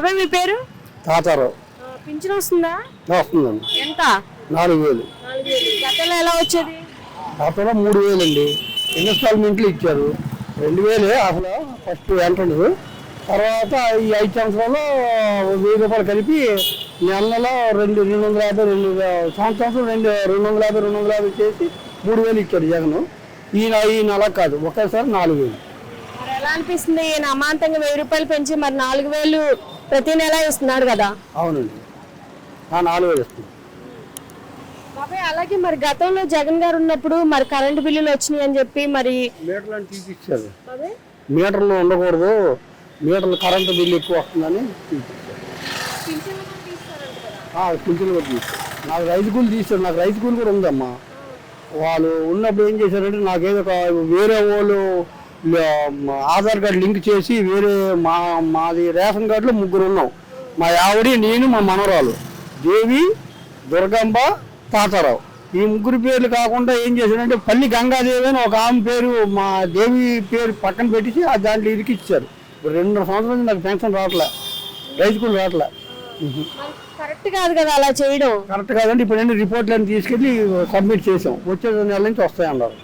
బాబాయ్ మీ పేరు? తాతారావు. పింఛన్ వస్తుందా? వస్తుందండి. ఎంత? నాలుగు వేలు. గతంలో ఎలా వచ్చేది? తాతారావు మూడు వేలు అండి ఇన్స్టాల్మెంట్లు ఇచ్చారు. రెండు వేలే అసలు ఫస్ట్ ఎంట్రన్స్ తర్వాత ఈ ఐదు సంవత్సరాలు వెయ్యి రూపాయలు కలిపి నెలలో రెండు రెండు వందల యాభై రెండు సంవత్సరం రెండు రెండు వందల యాభై రెండు వందల యాభై చేసి మూడు వేలు ఇచ్చారు జగన్. ఈయన ఈయన అలా కాదు. ఒకేసారి నాలుగు వేలు. ఎలా అనిపిస్తుంది? ఈయన అమాంతంగా వెయ్యి రూపాయలు పెంచి మరి నాలుగు వేలు ప్రతి నెల ఇస్తున్నాడు కదా. అవునండి. నాలుగు వేలు ఇస్తుంది బాబాయ్ అలాగే మరి గతంలో జగన్ గారు ఉన్నప్పుడు మరి కరెంటు బిల్లులు వచ్చినాయి అని చెప్పి మరి మీటర్లు ఉండకూడదు. మీటర్లు కరెంటు బిల్లు ఎక్కువ వస్తుందని పింఛన్లు కూడా నాకు రైతు కూలి తీశారు. నాకు రైతు కూలి కూడా ఉందమ్మా. వాళ్ళు ఉన్నప్పుడు ఏం చేశారంటే నాకేదో ఒక వేరే వాళ్ళు ఆధార్ కార్డు లింక్ చేసి వేరే మా మాది రేషన్ కార్డులో ముగ్గురు ఉన్నాం. మా ఆవిడ నేను మా మనవరాలు. దేవి దుర్గంబ తాతారావు. ఈ ముగ్గురు పేర్లు కాకుండా ఏం చేశారంటే పల్లి గంగాదేవి అని ఒక ఆమె పేరు మా దేవి పేరు పక్కన పెట్టేసి ఆ దాంట్లో ఇరికి ఇచ్చారు ఇప్పుడు రెండున్నర సంవత్సరాల నాకు పెన్షన్ రావట్లే. రైతు కూలి రావట్లే. కరెక్ట్ కాదు కదా అలా చేయడం. కరెక్ట్ కాదండి ఇప్పుడు అన్ని రిపోర్ట్లను తీసుకెళ్ళి సబ్మిట్ చేసాం. వచ్చే నెల నుంచి వస్తాయన్నారు.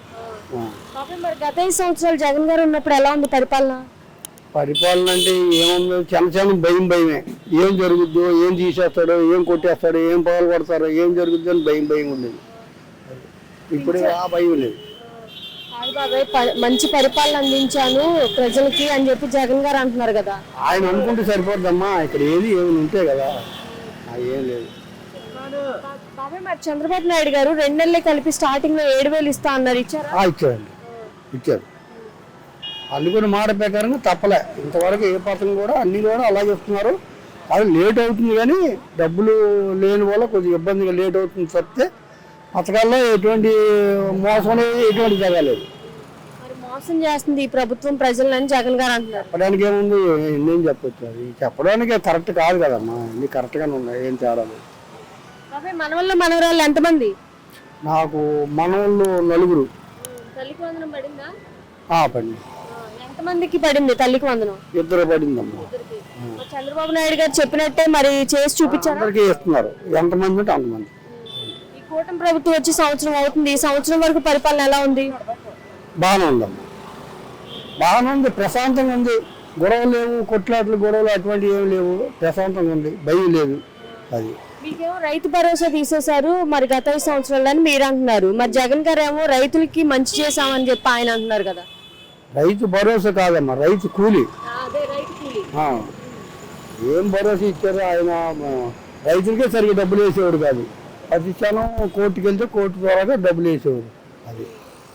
బాబాయ్ మరి గత ఐదు సంవత్సరాలు జగన్ గారు ఉన్నప్పుడు ఎలా ఉంది పరిపాలన? పరిపాలన అంటే ఏముందో? చిన్న చిన్న భయం భయమే. ఏం జరుగుద్దో ఏం తీసేస్తాడో ఏం కొట్టేస్తాడో ఏం పగలు కొడతారో ఏం జరుగుద్దో అని భయం భయం ఉండేది. ఇప్పుడు ఆ భయం లేదు. కాదు బాబాయ్ ప- మంచి పరిపాలన అందించాను ప్రజలకి అని చెప్పి జగన్ గారు అంటున్నారు కదా. ఆయన అనుకుంటే సరిపోద్దమ్మా ఇక్కడ ఏది ఏమి ఉంటే కదా. ఆ, ఏం లేదు. బాబాయ్ మరి చంద్రబాబు నాయుడు గారు రెండు నెలలే కలిపి స్టార్టింగ్లో ఏడు వేలు ఇస్తా అన్నారు. ఇచ్చారా? ఆ, ఇచ్చారండి. ఇచ్చారు. కూడా మాట ప్రకారంగా తప్పలే. ఇంతవరకు ఏ పథకం కూడా అన్ని కూడా అలాగే ఇస్తున్నారు అది లేట్ అవుతుంది కానీ డబ్బులు లేని వల్ల కొద్దిగా ఇబ్బందిగా లేట్ అవుతుంది తప్పితే పథకాల్లో ఎటువంటి మోసం అనేది ఎటువంటి జరగలేదు. మరి మోసం చేస్తుంది ఈ ప్రభుత్వం ప్రజలని జగన్ గారు అంటున్నారు. చెప్పడానికి ఏముంది? ఎన్నేం చెప్పొచ్చు. అది చెప్పడానికి కరెక్ట్ కాదు కదమ్మా. అన్ని కరెక్ట్గానే ఉన్నాయి. ఏం తేడా లేదు. బాబాయ్ మన వల్ల మనవరాళ్ళు ఎంతమంది? నాకు మనవాళ్ళు నలుగురు. తల్లికి వందనం పడిందా? ఆ, పడింది. ఎంతమందికి పడింది తల్లికి వందనం? ఇద్దరు పడిందమ్మా. మరి చంద్రబాబు నాయుడు గారు చెప్పినట్టే మరి చేసి చూపించారా? అందరికీ ఇస్తున్నారు ఎంతమంది ఉంటే అంతమంది. ఈ కూటమి ప్రభుత్వం వచ్చి సంవత్సరం అవుతుంది. ఈ సంవత్సరం వరకు పరిపాలన ఎలా ఉంది? బాగానే ఉందమ్మా. బాగానే ఉంది. ప్రశాంతంగా ఉంది. గొడవలు లేవు. కొట్లాట్లు గొడవలు అటువంటివి ఏమి లేవు. ప్రశాంతంగా ఉంది. భయం లేదు. అది. మీకేమో రైతు భరోసా తీసేశారు మరి గత ఐదు సంవత్సరాలు అని మీరు అంటున్నారు. మరి జగన్ గారు ఏమో రైతులకి మంచి చేశామని చెప్పి ఆయన అంటున్నారు కదా. రైతు భరోసా కాదమ్మా రైతు కూలి. ఆ. ఏం భరోసా ఇచ్చారు ఆయన రైతులకే సరిగ్గా డబ్బులు వేసేవాడు కాదు. ప్రతి క్షణం కోర్టుకి వెళ్తే కోర్టు ద్వారా డబ్బులు వేసేవాడు. అది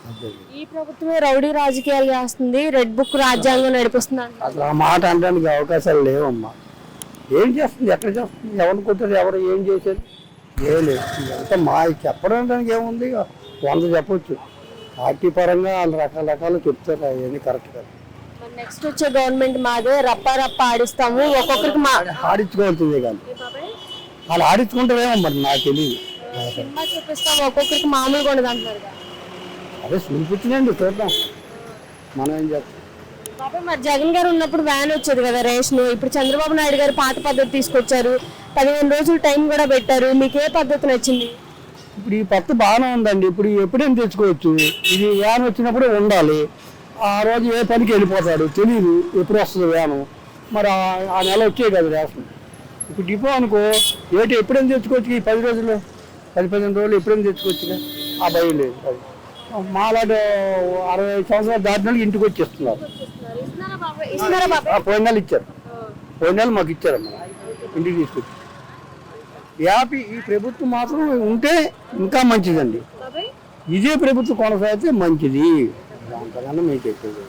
అంతే. ఈ ప్రభుత్వమే రౌడీ రాజకీయాలు చేస్తుంది రెడ్ బుక్ రాజ్యాంగం నడిపిస్తుంది అంటున్నారు. అసలు ఆ మాట అనడానికి అవకాశాలు లేవమ్మా. ఏం చేస్తుంది? ఎక్కడ చేస్తుంది? ఎవరిని కొట్టారు? ఎవరు ఏం చేశారు? ఏం లేదు. ఇదంతా మా చెప్పడం దానికి ఏముంది? వంద చెప్పొచ్చు. పార్టీ పరంగా వాళ్ళు రకరకాలు చెప్తారు. అవన్నీ కరెక్ట్ కాదు నెక్స్ట్ వచ్చే గవర్నమెంట్ మాదే రప్ప రప్ప ఆడిస్తాము. ఒక్కొక్కరికి మా ఆడించుకోవాల్సిందే కానీ. వాళ్ళు ఆడించుకుంటారేమో మరి నాకు తెలియదు సినిమా చూపిస్తాము. ఒక్కొక్కరికి మామూలుగా ఉండదు అంటున్నారు. అదే చూపించినండి చూద్దాం. మనం ఏం చేస్తాం? బాబాయ్ మరి జగన్ గారు ఉన్నప్పుడు వ్యాన్ వచ్చేది కదా రేషన్. ఇప్పుడు చంద్రబాబు నాయుడు గారు పాత పద్ధతి తీసుకొచ్చారు. పదిహేను రోజులు టైం కూడా పెట్టారు. మీకు ఏ పద్ధతి నచ్చింది? ఇప్పుడు ఈ పత్తి బాగానే ఉందండి. ఇప్పుడు ఎప్పుడేం తెచ్చుకోవచ్చు? ఇది వ్యాన్ వచ్చినప్పుడు ఉండాలి. ఆ రోజు ఏ పనికి వెళ్ళిపోతాడు? తెలియదు ఎప్పుడు వస్తుంది వ్యాను మరి ఆ- నెల వచ్చే కదా రేషన్. ఇప్పుడు డిపో అనుకో ఏటి ఎప్పుడేం తెచ్చుకోవచ్చు ఈ పది రోజులు పది పదిహేను రోజులు ఎప్పుడేం తెచ్చుకోవచ్చు ఆ భయం లేదు. అది. మాలాంటి అరవై సంవత్సరాలు దాటిన ఇంటికి వచ్చి ఇస్తున్నారు ఇస్తున్నారా బాబాయ్ ఆ, పోయిన నెల ఇచ్చారు. పోయిన నెల మాకు ఇచ్చారమ్మా. ఇంటికి తీసుకొచ్చి. యాపి ఈ ప్రభుత్వం మాత్రం ఉంటే ఇంకా మంచిదండి. ఇదే ప్రభుత్వం కొనసాగితే మంచిది. అంతకన్నా మీకు చెప్పేది.